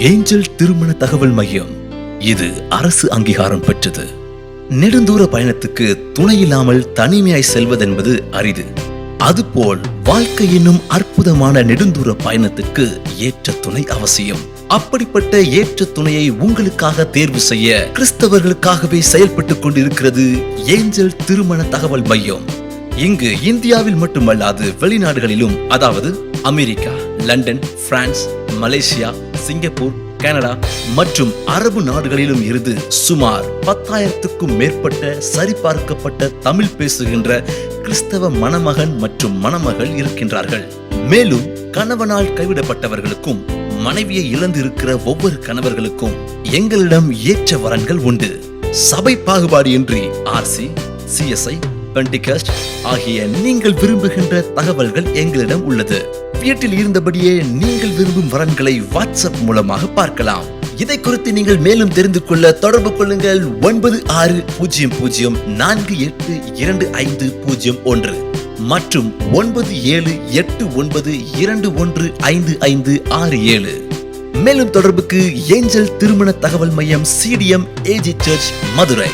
Angel திருமண தகவல் மையம். இது அரசு அங்கீகாரம் பெற்றது. நெடுந்தூர பயணத்துக்கு துணை இல்லாமல் தனிமையாய் செல்வதென்பது அரிது. அதுபோல் வாழ்க்கை என்னும் அற்புதமான நெடுந்தூர பயணத்துக்கு ஏற்ற துணை அவசியம். அப்படிப்பட்ட ஏற்ற துணையை உங்களுக்காக தேர்வு செய்ய கிறிஸ்தவர்களுக்காகவே செயல்பட்டுக் கொண்டிருக்கிறது ஏஞ்சல் திருமண தகவல் மையம். இங்கு இந்தியாவில் மட்டுமல்லாது வெளிநாடுகளிலும் அதாவது America London France Malaysia Singapore Canada மற்றும் அரபு நாடுகளிலும் இருந்து சுமார் பத்தாயிரத்துக்கும் மேற்பட்ட சரிபார்க்கப்பட்ட தமிழ் பேசுகின்ற கிறிஸ்தவ மணமகன் மற்றும் மணமகள் இருக்கின்றார்கள். மேலும் கணவனால் கைவிடப்பட்டவர்களுக்கும் மனைவியை இழந்து இருக்கிற ஒவ்வொரு கணவர்களுக்கும் எங்களிடம் ஏற்ற வரன்கள் உண்டு. சபை பாகுபாடு இன்றி ஆர்சி சிஎஸ்ஐ பென்டிகஸ்ட் ஆகிய நீங்கள் விரும்புகின்ற தகவல்கள் எங்களிடம் உள்ளது. வீட்டில் இருந்தபடியே நீங்கள் விரும்பும் வரன்களை வாட்ஸ்அப் மூலமாக பார்க்கலாம். இதை குறித்து நீங்கள் மேலும் தெரிந்து கொள்ள தொடர்பு கொள்ளுங்கள். ஒன்பது ஆறு பூஜ்ஜியம் பூஜ்ஜியம் நான்கு எட்டு இரண்டு ஐந்து பூஜ்ஜியம் ஒன்று மற்றும் ஒன்பது ஏழு எட்டு ஒன்பது இரண்டு ஒன்று ஐந்து ஐந்து ஆறு ஏழு. மேலும் தொடர்புக்கு ஏஞ்சல் திருமண தகவல் மையம் சிடிஎம் ஏஜி சர்ச் மதுரை.